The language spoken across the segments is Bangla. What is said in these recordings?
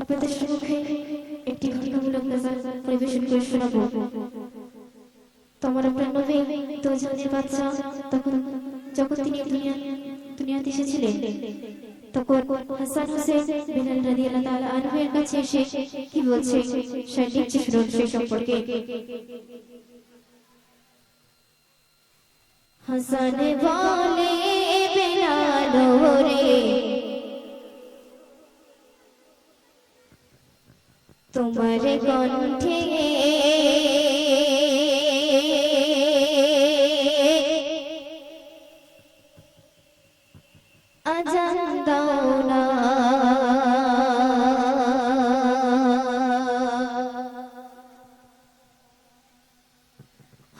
আপনাদের সম্মুখে একটি ঘটনামূলক নাজার পরিবেশন করে শোনাবো। তোমার আপনার নবী দুজনের বাচ্চা তখন যখন তিনি দুনিয়া, দুনিয়াতে এসেছিলেন, তখন হাসান হোসেন বিলাল রাদিয়াল্লাহু তাআলা আনহুর কাছে এসে কি বলছে নিচ্ছে শুনুন সেই সম্পর্কে। হাসান বলে, বিলাল তোমার কণ্ঠে আজান দাও না।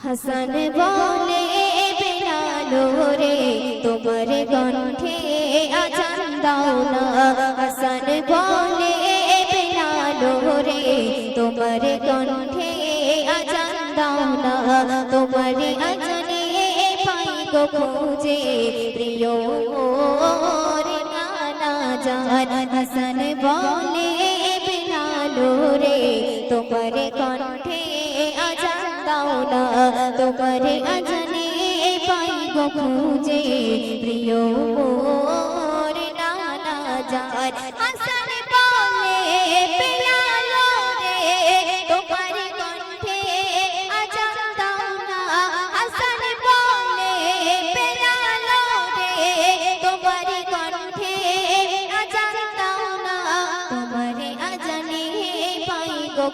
হাসান বলে বেলালো রে তোমার কণ্ঠে আজান দাও না। হাসান বলে তোমার কণ্ঠে আজান দাও না, তোমার আজানে পাই গো খুঁজে। প্রিয় মোর নানা জান, হাসান বলে, বেলালো রে। তোমার কণ্ঠে আজান দাও না, তোমার আজানে পাই গো খুঁজে। প্রিয়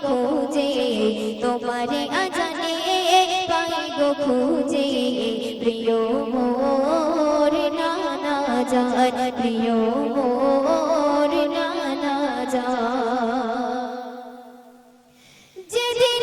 খুঁজে, তোমার আজানে পাই গো খুঁজে। প্রিয় মোর নানা জান, প্রিয় মোর নানা জান। যেদিন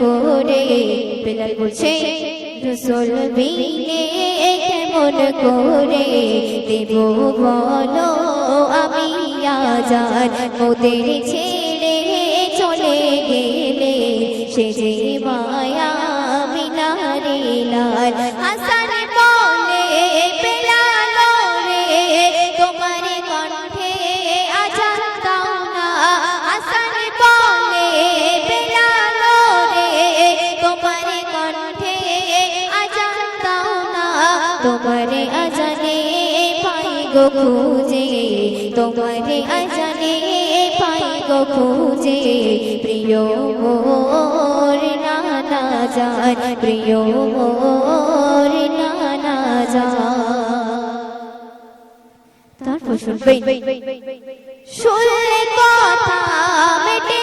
করে বেলাল বলছে, রসুল বিনে কেমন করে দেব বলো, আমি আজাদ মোদের ছেড়ে চলে গেলে সে যে মায়া মিনারে লাল হাসান গো খুঁজে তোমার আজানে পাই গো খুঁজে। প্রিয় মোর নানা জান প্রিয় মোর নানা জান। তারপর শুনবেন। শুনলে কথা মেটে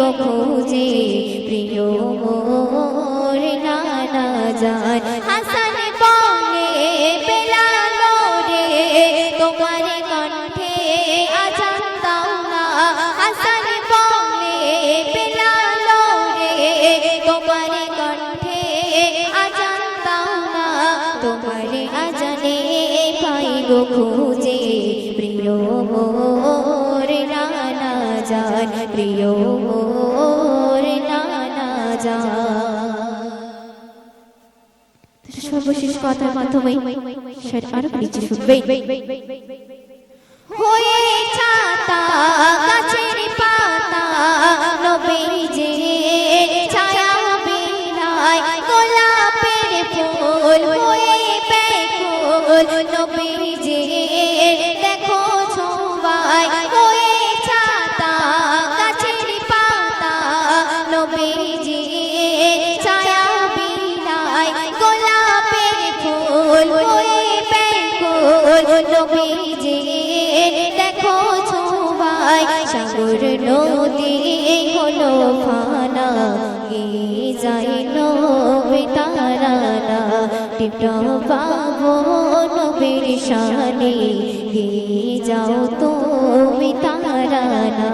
গো খুঁজে, প্রিয় মোর নানা জান। হাসান বলে বেলালো রে, তোমার কণ্ঠে আজান দাও না। হাসান বলে বেলালো রে, তোমার কণ্ঠে আজান দাও তোমার আজানে পাই গো খুঁজে, প্রিয় মোর জান প্রিয় মোর নানা যায় সর্বশেষ কথার মাধ্যমে আরও কিছু শুনবে হয়ে সাগর নদী হলো ফানা। গে যাই নবে তারা পাবো নবীর শানে। গে যাও তুমি তারানা?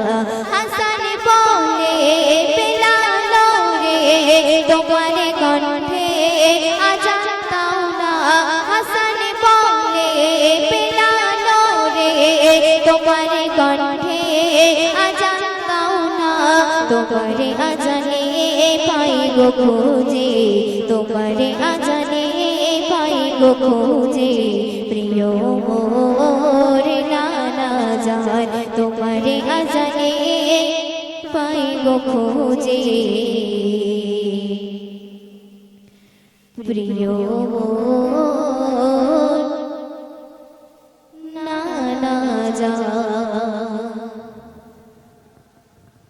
তোমার আজানে পাই গো খোঁজে। তোমার আজানে পাই গো খোঁজে। প্রিয় মোর নানা জান, তোমার আজানে পাই গো খোঁজে। প্রিয় মোর